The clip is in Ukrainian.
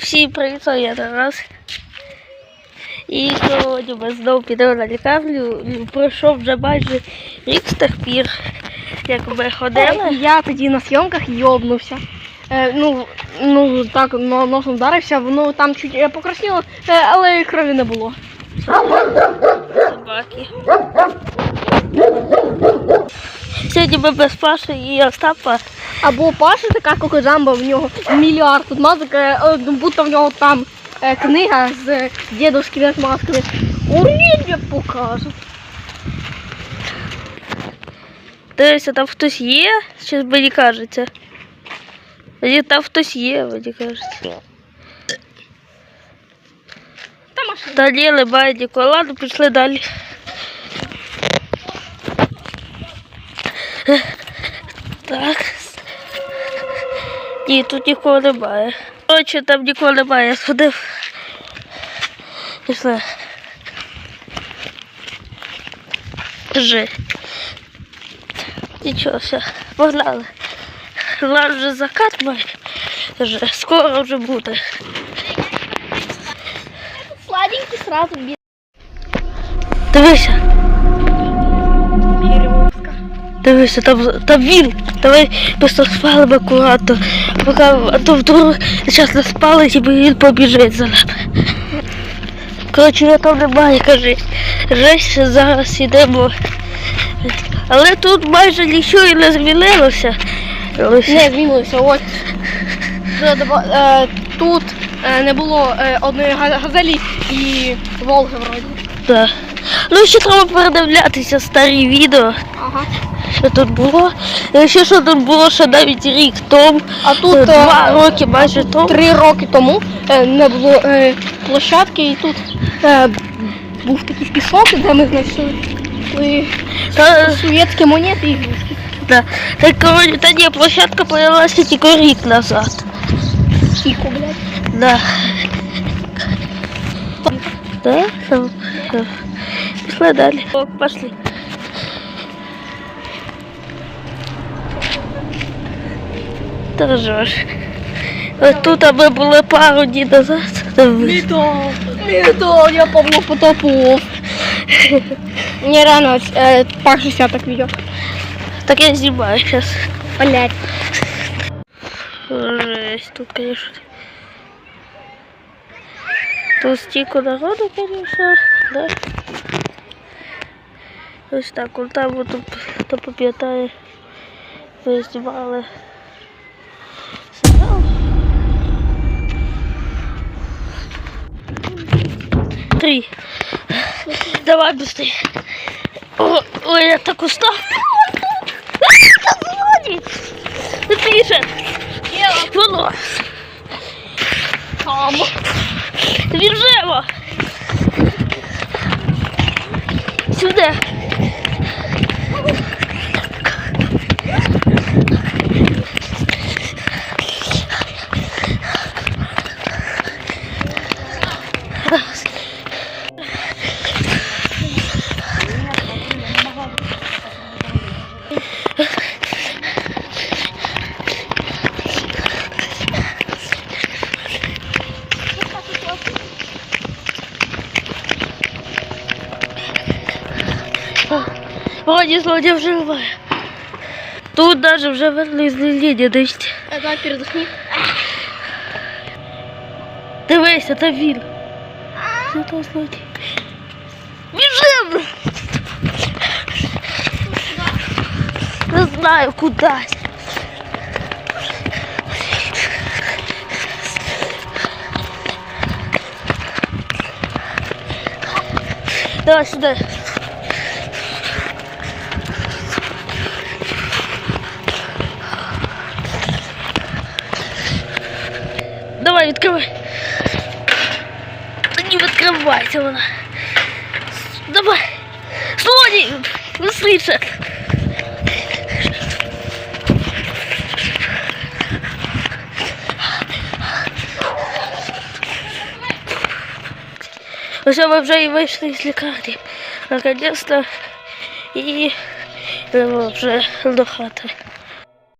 Всім привіт, я Тарас. І сьогодні ми знову підемо на лікарню. Пройшов вже майже рік з тих пір, як ми ходили. Я тоді на зйомках йобнувся. Е, ну, ну так, но, носом вдарився, воно там чуть е, покрасніло, е, але крові не було. собаки. Сьогодні ми без Паші і Остапа. Або Паша така кокоджамба, в нього мільярд тут мазок, е, е, будто в нього там е, книга з дідовськими масками. Ой, я покажу. Дивися, там хтось є, щось мені кажеться. Там хтось є, мені кажеться. Та машина. Та ні, немає. Ладно, пішли далі. Так. Ні, тут нікого немає. Коротше, там нікого немає, я сходив. Пішли. Жи. Нічого, все, погнали. У нас вже закат має. Вже скоро вже буде. Сладенький сразу без Дивися. Дивися, там, там він. Давай просто спалимо акуратно. Поки, а то вдруг зараз не спали, і він побіжить за нами. Коротше, його там немає, каже. Жесть, зараз йдемо. Але тут майже нічого і не змінилося. Ось. Не змінилося. Ось е, тут е, не було е, одної газелі і Волги вроді. Да. Ну ще треба передивлятися старі відео, Ага. що тут було. І Ще що тут було ще навіть рік тому. А тут Е, е, два роки майже тому. три роки тому е, не було е, площадки, і тут е, був такий пісок, де ми знайшли е, Та, совєтські монети і ігрушки. да. Так, коротше, та ні, площадка появилася тільки рік назад. Тихо, блядь. Да. Да? Там, да. Пішли далі. О, пошли. Ржеш. Тут ми були пару днів назад. Літо, літо, я Павло Потапов. Не рано, е, пак 60 так відео. Так я знімаю зараз. Блядь. Жесть, тут, конечно. Тут стільки народу, конечно, да. Ось так, он там вот тут, хто пам'ятає, ви Три. Давай быстрее. О, ой, я так устал. Сзади. Пише. Воно. Там. Біжимо. Сюди. Вроді злодій вже немає. Тут навіть вже вилізли ліді дивіться. Это передохни. Дивися, це він. Це то злодій. Біжим! Не знаю кудись. Давай сюди. Відкривай. Та Не відкривайся вона. Давай. Злодій! Быстріше. Ось ми вже і вийшли з лікарні. Наконец-то. І йдемо вже до хати.